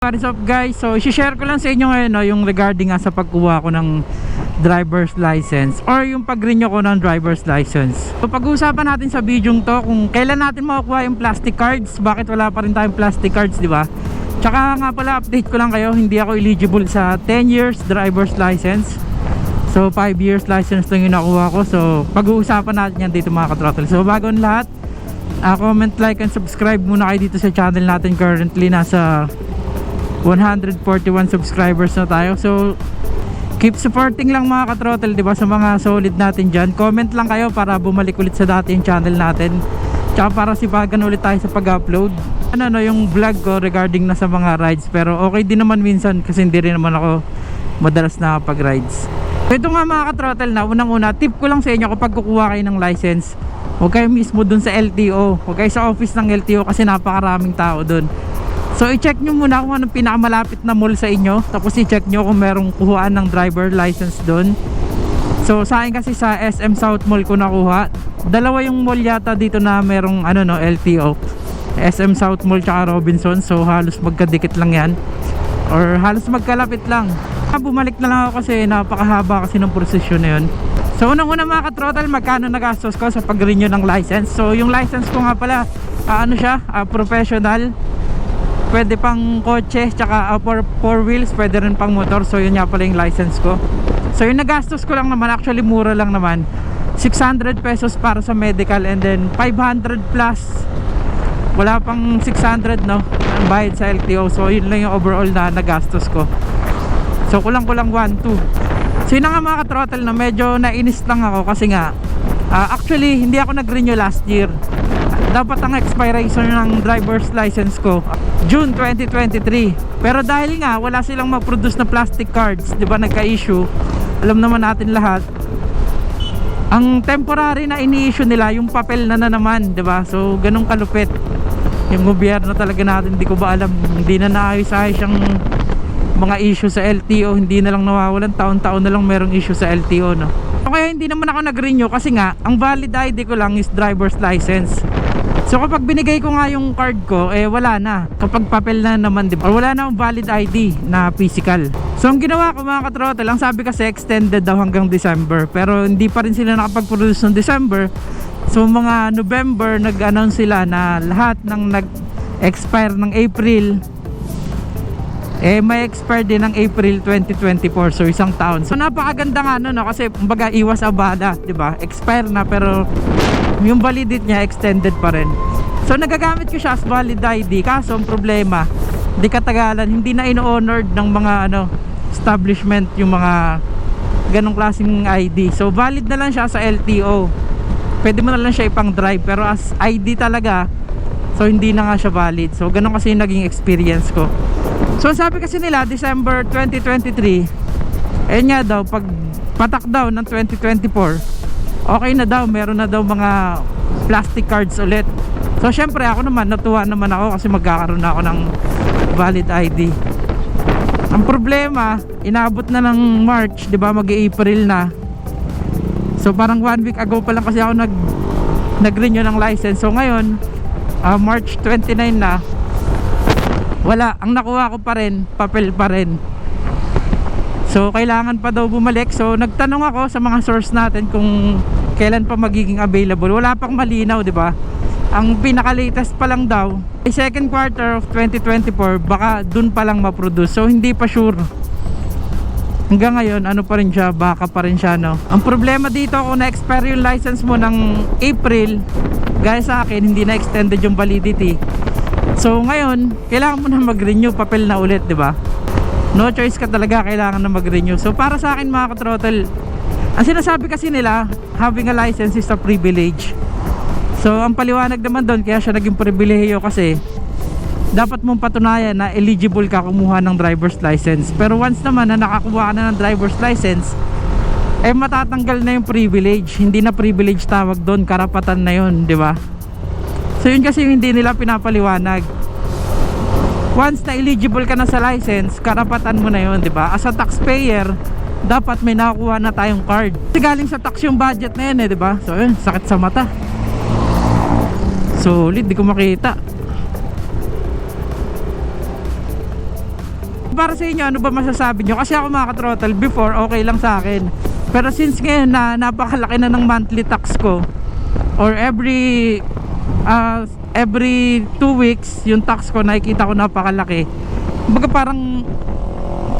What is up guys? So, isi-share ko lang sa inyo ngayon no, yung regarding nga sa pagkuha ko ng driver's license or yung pag-renew ko ng driver's license. So, pag-uusapan natin sa video to kung kailan natin makukuha yung plastic cards, bakit wala pa rin tayong plastic cards, di ba? Tsaka nga pala, update ko lang kayo, hindi ako eligible sa 10 years driver's license. So, 5 years license lang yung nakuha ko. So, pag-uusapan natin yan dito mga katrottle. So, bago ang lahat, ah, comment, like, and subscribe muna kayo dito sa channel natin currently nasa 141 subscribers na tayo. So, keep supporting lang mga katrotel, di ba? Sa mga solid natin dyan. Comment lang kayo para bumalik ulit sa dati yung channel natin. Tsaka para sipagan ulit tayo sa pag-upload. Ano, no, yung vlog ko regarding na sa mga rides. Pero okay din naman minsan kasi hindi rin naman ako madalas na pag-rides. So, ito nga mga katrotel na, unang-una, tip ko lang sa inyo kapag kukuha kayo ng license, huwag kayo mismo dun sa LTO. Huwag kayo sa office ng LTO kasi napakaraming tao dun. So i-check nyo muna kung anong pinakamalapit na mall sa inyo. Tapos i-check nyo kung merong kuhaan ng driver license doon So sa akin kasi sa SM South Mall ko nakuha. Dalawa yung mall yata dito na merong ano no LTO SM South Mall tsaka Robinson. So halos magkadikit lang yan. Or halos magkalapit lang. Ah, Bumalik na lang ako kasi napakahaba kasi ng prosesyon na yun. So unang-una mga katrotal magkano nagastos ko sa pag-renew ng license? So yung license ko nga pala ah, ano siya? Ah, professional pwede pang kotse tsaka uh, for four wheels pwede rin pang motor. So yun nga pala yung license ko. So yung nagastos ko lang naman actually mura lang naman. 600 pesos para sa medical and then 500 plus. Wala pang 600 no ang bayad sa LTO so yun lang yung overall na nagastos ko. So kulang kulang 1 2 so yun nga mga katrotel na medyo nainis lang ako kasi nga ah, actually hindi ako nag-renew last year dapat ang expiration ng driver's license ko June 2023 pero dahil nga wala silang ma-produce na plastic cards di ba nagka-issue? Alam naman natin lahat. Ang temporary na ini-issue nila yung papel na na naman di ba? So ganun kalupit. Yung gobyerno talaga natin hindi ko ba alam. Hindi na naayos-ayos yung mga issue sa LTO hindi na lang nawawalan. Taon-taon na lang merong issue sa LTO no? Kaya hindi naman ako nag-renew kasi nga ang valid ID ko lang is driver's license So kapag binigay ko nga yung card ko, eh wala na. Kapag papel na naman, di ba? Or wala na akong valid ID na physical. So ang ginawa ko mga katrotel, ang sabi kasi extended daw hanggang December. Pero hindi pa rin sila nakapag-produce ng December. So mga November, nag-announce sila na lahat ng nag-expire ng April, eh may expire din ng April 2024 so isang taon so napakaganda nga no, no kasi kumbaga iwas abada di ba expire na pero yung validity niya extended pa rin. So nagagamit ko siya as valid ID kaso ang problema di katagalan. Hindi na ino-honored ng mga ano establishment yung mga ganong klaseng ID so valid na lang siya sa LTO pwede mo na lang siya ipang drive pero as ID talaga so hindi na nga siya valid. So ganun kasi yung naging experience ko. So sabi kasi nila December 2023 Eh nga daw pag patak daw ng 2024 Okay na daw meron na daw mga plastic cards ulit. So syempre ako naman natuwa naman ako kasi magkakaroon na ako ng valid ID Ang problema inabot na ng March 'di ba? mag-April na. So parang one week ago pa lang kasi ako nag nag-renew ng license. So ngayon ah, March 29 na. Wala ang nakuha ko pa rin papel pa rin. So kailangan pa daw bumalik. So nagtanong ako sa mga source natin kung kailan pa magiging available. Wala pang malinaw di ba? Ang pinaka latest pa lang daw ay second quarter of 2024 baka dun pa lang ma-produce. So hindi pa sure. Hanggang ngayon ano pa rin siya baka pa rin siya no? Ang problema dito kung na-expire yung license mo ng April gaya sa akin hindi na extended yung validity. So ngayon, kailangan mo na mag-renew papel na ulit, 'di ba? No choice ka talaga, kailangan na mag-renew. So para sa akin mga ka-throttle, ang sinasabi kasi nila, having a license is a privilege. So ang paliwanag naman doon, kaya siya naging pribilehiyo kasi dapat mong patunayan na eligible ka kumuha ng driver's license. Pero once naman na nakakuha ka na ng driver's license, eh matatanggal na yung privilege. Hindi na privilege tawag doon, karapatan na yun, di ba? So yun kasi yung hindi nila pinapaliwanag. Once na eligible ka na sa license, karapatan mo na yun, di ba? As a taxpayer, dapat may nakukuha na tayong card. Kasi galing sa tax yung budget na yun eh, di ba? So yun, sakit sa mata. Solid, di ko makita. Para sa inyo, ano ba masasabi nyo? Kasi ako mga katrotel, before okay lang sa akin. Pero since ngayon na napakalaki na ng monthly tax ko, or every uh, every 2 weeks, yung tax ko nakikita ko napakalaki. Kumbaga parang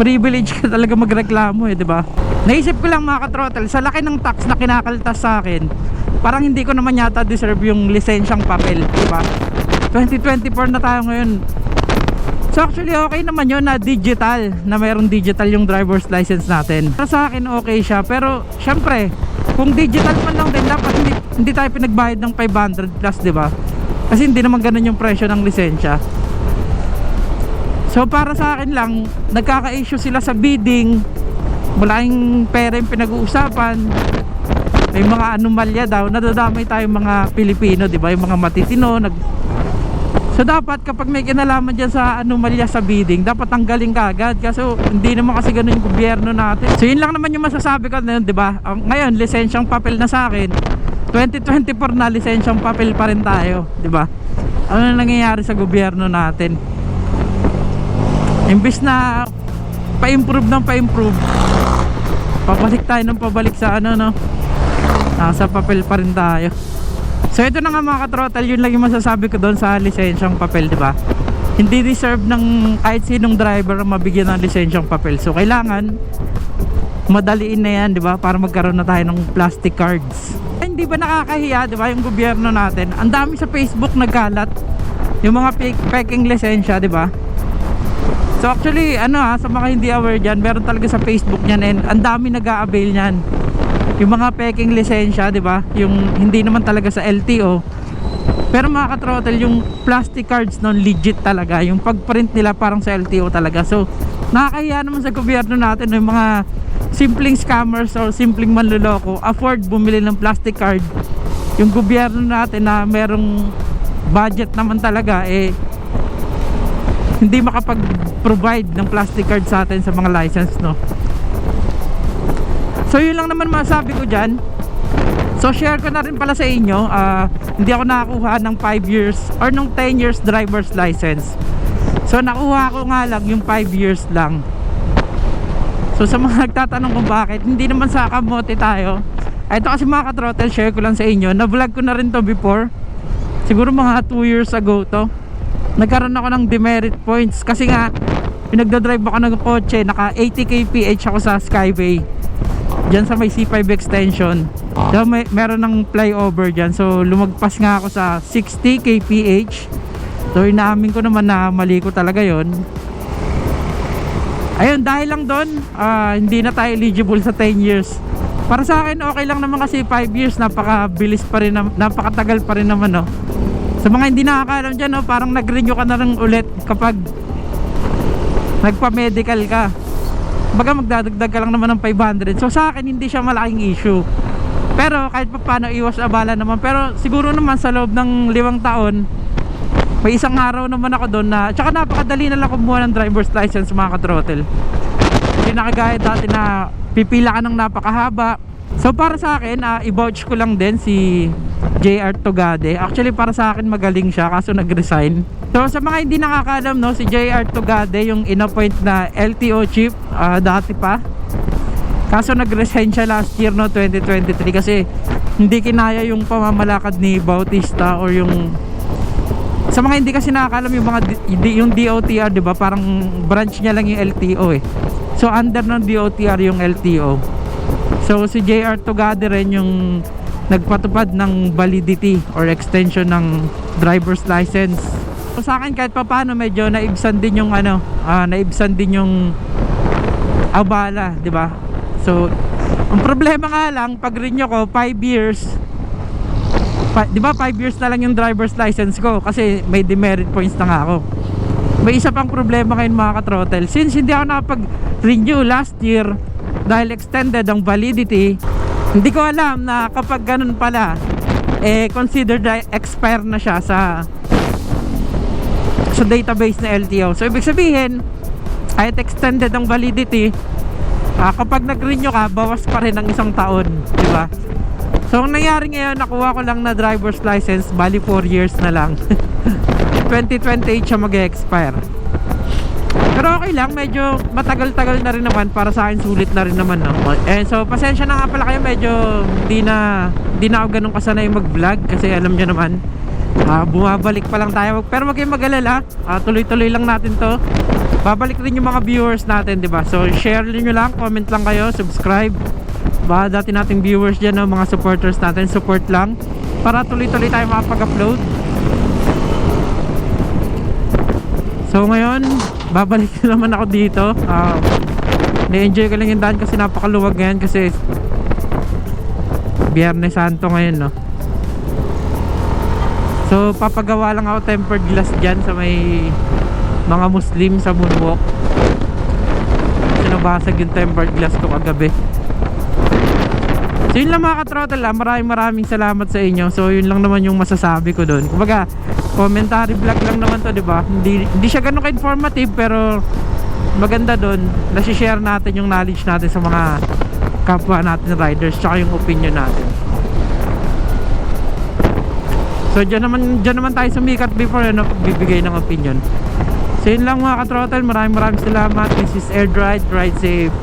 privilege ka talaga magreklamo eh, di ba? Naisip ko lang mga katrotel, sa laki ng tax na kinakaltas sa akin, parang hindi ko naman yata deserve yung lisensyang papel, di ba? 2024 na tayo ngayon. So actually okay naman yun na digital, na mayroong digital yung driver's license natin. Para sa akin okay siya, pero syempre, kung digital man lang din, dapat hindi, hindi tayo pinagbayad ng 500 plus, di ba? Kasi hindi naman ganun yung presyo ng lisensya. So para sa akin lang, nagkaka-issue sila sa bidding. Malaking pera yung pinag-uusapan. May mga anomalya daw. Nadadamay tayong mga Pilipino, di ba? Yung mga matitino. Nag... So dapat kapag may kinalaman dyan sa anomalya sa bidding, dapat tanggalin ka agad. Kaso hindi naman kasi ganun yung gobyerno natin. So yun lang naman yung masasabi ko na di ba? Ngayon, lisensyang papel na sa akin. 2024 na lisensyang papel pa rin tayo, di ba? Ano na nangyayari sa gobyerno natin? Imbis na pa-improve ng pa-improve Pabalik tayo ng pabalik sa ano no Nasa papel pa rin tayo So ito na nga mga katrotal Yun lang yung masasabi ko doon sa lisensyang papel di ba? Hindi deserve ng kahit sinong driver mabigyan ng lisensyang papel So kailangan Madaliin na yan di ba? Para magkaroon na tayo ng plastic cards Hindi ba nakakahiya di ba? Yung gobyerno natin Ang dami sa Facebook nagkalat Yung mga fake- peking lisensya di ba? So actually, ano ha, sa mga hindi aware dyan, meron talaga sa Facebook niyan and ang dami nag-a-avail niyan. Yung mga peking lisensya, di ba? Yung hindi naman talaga sa LTO. Pero mga katrotel, yung plastic cards nun, legit talaga. Yung pagprint nila parang sa LTO talaga. So, nakakahiya naman sa gobyerno natin yung mga simpleng scammers or simpleng manluloko afford bumili ng plastic card. Yung gobyerno natin na merong budget naman talaga, eh, hindi makapag-provide ng plastic card sa atin sa mga license no? So yun lang naman masabi ko dyan. So share ko na rin pala sa inyo ah, hindi ako nakakuha ng 5 years or ng 10 years driver's license. So nakuha ko nga lang yung 5 years lang. So sa mga nagtatanong kung bakit hindi naman sa kamote tayo. Ah, ito kasi mga katrotel share ko lang sa inyo. Na vlog ko na rin to before. Siguro mga 2 years ago to nagkaroon ako ng demerit points. Kasi nga pinagdadrive ako ng kotse. Naka 80 kph ako sa Skyway. Dyan sa may C5 extension. So, may, meron ng flyover dyan so lumagpas nga ako sa 60 kph so inaamin ko naman na mali ko talaga yon ayun dahil lang doon ah, hindi na tayo eligible sa 10 years. Para sa akin okay lang naman kasi 5 years. Napakabilis pa rin napakatagal pa rin naman no sa mga hindi nakakaalam dyan, no, parang nag-renew ka na rin ulit kapag nagpa-medical ka. Baga magdadagdag ka lang naman ng 500. So sa akin hindi siya malaking issue. Pero kahit pa paano iwas abala naman. Pero siguro naman sa loob ng limang taon, may isang araw naman ako doon na tsaka napakadali na lang kumuha ng driver's license mga katrotel. Hindi nakagaya dati na pipila ka ng napakahaba. So para sa akin, ah, i-vouch ko lang din si JR Togade. Actually para sa akin magaling siya kaso nag-resign. So sa mga hindi nakakalam no, si JR Togade yung inappoint na LTO chief ah, dati pa. Kaso nag-resign siya last year no 2023 kasi hindi kinaya yung pamamalakad ni Bautista or yung sa mga hindi kasi nakakalam yung mga yung DOTR 'di ba parang branch niya lang yung LTO eh. So under ng DOTR yung LTO. So si JR Togade rin yung nagpatupad ng validity or extension ng driver's license. So sa akin kahit papaano medyo naibsan din yung ano, ah, naibsan din yung abala, 'di ba? So ang problema nga lang pag renew ko 5 years pa, 'di ba 5 years na lang yung driver's license ko kasi may demerit points na nga ako. May isa pang problema ngayon mga katrotel. Since hindi ako nakapag-renew last year dahil extended ang validity, hindi ko alam na kapag ganun pala, eh considered na expire na siya sa sa database na LTO. So ibig sabihin, kahit extended ang validity, ah, kapag nag-renew ka, bawas pa rin ng isang taon, di ba? So ang nangyari ngayon, nakuha ko lang na driver's license, bali 4 years na lang. 2028 siya mag-expire. Pero okay lang, medyo matagal-tagal na rin naman para sa akin sulit na rin naman no. Eh so pasensya na nga pala kayo medyo hindi na hindi na ako ganun kasanay mag-vlog kasi alam niyo naman ah, bumabalik pa lang tayo. Pero wag kayong mag-alala, ah, tuloy-tuloy lang natin 'to. Babalik rin yung mga viewers natin, 'di ba? So share niyo lang, comment lang kayo, subscribe. Baka dati nating viewers diyan, no, mga supporters natin, support lang para tuloy-tuloy tayo makapag-upload. So ngayon, babalik na naman ako dito. Ah, na-enjoy ko lang yung daan kasi napakaluwag ngayon kasi Biyernes Santo ngayon, no. So papagawa lang ako tempered glass dyan sa may mga Muslim sa moonwalk. Sinabasag yung tempered glass ko kagabi. So yun lang mga katrotel ah. Maraming maraming salamat sa inyo. So yun lang naman yung masasabi ko doon. Kumbaga, commentary vlog lang naman to, di ba? Hindi, hindi siya ganun ka-informative pero maganda doon. Nasi-share natin yung knowledge natin sa mga kapwa natin riders tsaka yung opinion natin. So dyan naman, dyan naman tayo sumikat before ano, bibigay ng opinion. So yun lang mga katrotel. Maraming maraming salamat. This is Air Ride. Ride safe.